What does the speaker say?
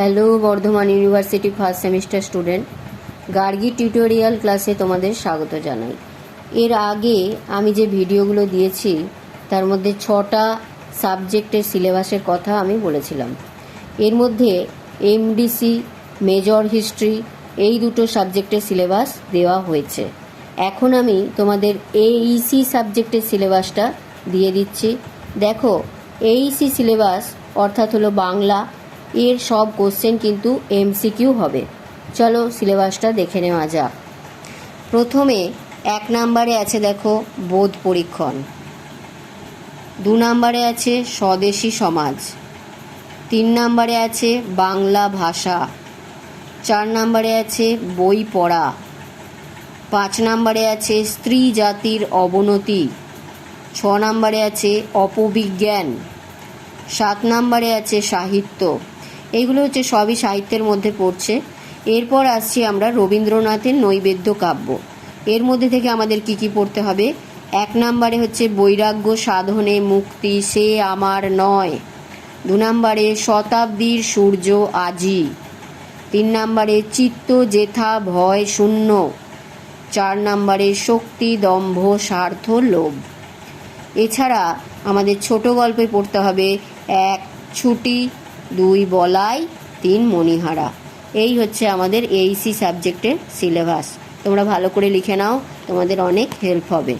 Hello Bardhaman university first semester student Gargi tutorial ক্লাসে তোমাদের স্বাগত জানাই। এর আগে আমি যে ভিডিওগুলো দিয়েছি, তার মধ্যে ছটা সাবজেক্টের সিলেবাসের কথা আমি বলেছিলাম। এর মধ্যে এমডিসি মেজর হিস্ট্রি এই দুটো সাবজেক্টের সিলেবাস দেওয়া হয়েছে। এখন আমি তোমাদের এইসি সাবজেক্টের সিলেবাসটা দিয়ে দিচ্ছি। দেখো এইসি সিলেবাস অর্থাৎ হলো বাংলা এর সব কোশ্চেন কিন্তু এমসিকিউ হবে। চলো সিলেবাসটা দেখে নেওয়া যাক। প্রথমে এক নম্বরে আছে দেখো বোধ পরীক্ষণ। দু নম্বরে আছে স্বদেশী সমাজ। তিন নম্বরে আছে বাংলা ভাষা। চার নম্বরে আছে বই পড়া। পাঁচ নম্বরে আছে স্ত্রী জাতির অবনতি। ছ নম্বরে আছে অপবিজ্ঞান। সাত নম্বরে আছে সাহিত্য। এইগুলো হচ্ছে সবই সাহিত্যের মধ্যে পড়ছে। এরপর আসছি আমরা রবীন্দ্রনাথের নৈবেদ্য কাব্য। এর মধ্যে থেকে আমাদের কি কি পড়তে হবে? এক নম্বরে হচ্ছে বৈরাগ্য সাধনে মুক্তি সে আমার নয়। দু নম্বরে শতাব্দীর সূর্য আজি। তিন নম্বরে চিত্ত জেথা ভয় শূন্য। চার নম্বরে শক্তি দম্ভ স্বার্থ লোভ। এছাড়া আমাদের ছোট গল্পে পড়তে হবে এক ছুটি দুই বলাই, তিন মণিহারা। এই হচ্ছে আমাদের এইসি সাবজেক্টের সিলেবাস তোমরা ভালো করে লিখে নাও, তোমাদের অনেক হেল্প হবে।